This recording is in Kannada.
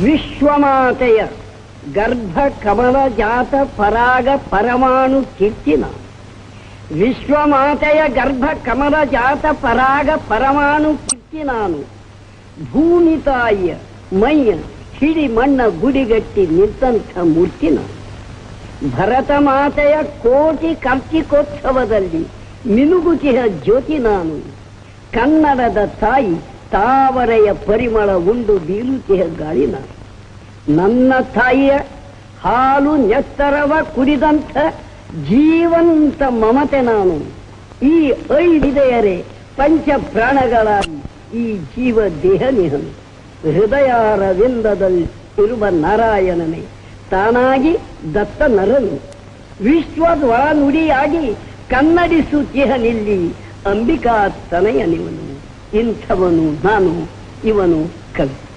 ವಿಶ್ವಮಾತೆಯ ಗರ್ಭ ಕಮಲ ಜಾತ ಪರಾಗ ಪರಮಾಣು ಕಿಚ್ಚಿನ ವಿಶ್ವಮಾತೆಯ ಗರ್ಭ ಕಮಲ ಜಾತ ಪರಾಗ ಪರಮಾಣು ಕಿಚ್ಚಿ ನಾನು ಭೂಮಿ ತಾಯಿಯ ಮೈಯ ಹಿಡಿ ಮಣ್ಣ ಗುಡಿಗಟ್ಟಿ ನಿಂತಂಥ ಮೂರ್ತಿ ನಾನು ಭರತ ಮಾತೆಯ ಕೋಟಿ ಕರ್ಚಿಕೋತ್ಸವದಲ್ಲಿ ಮಿನುಗುತಿಯ ಜ್ಯೋತಿ ನಾನು ಕನ್ನಡದ ತಾಯಿ ತಾವರೆಯ ಪರಿಮಳ ಉಂಡು ಬೀರುತಿಯ ಗಾಳಿ ನಾನು ನನ್ನ ತಾಯಿಯ ಹಾಲು ನೆತ್ತರವ ಕುಡಿದಂಥ ಜೀವಂತ ಮಮತೆ ನಾನು. ಈ ಐದಿದೆಯರೆ ಪಂಚ ಪ್ರಾಣಗಳ ಈ ಜೀವ ದೇಹ ನಿಹನು ಹೃದಯಾರವಿಂದದಲ್ಲಿ ಇರುವ ನಾರಾಯಣನೇ, ತಾನಾಗಿ ದತ್ತ ನರನು. ವಿಶ್ವದ ನುಡಿಯಾಗಿ ಕನ್ನಡಿಸುತ್ತಿಹನಿಲ್ಲಿ ಅಂಬಿಕಾ ತನಯನಿವನು ಇಂಥವನು ನಾನು ಇವನು ಕವಿ.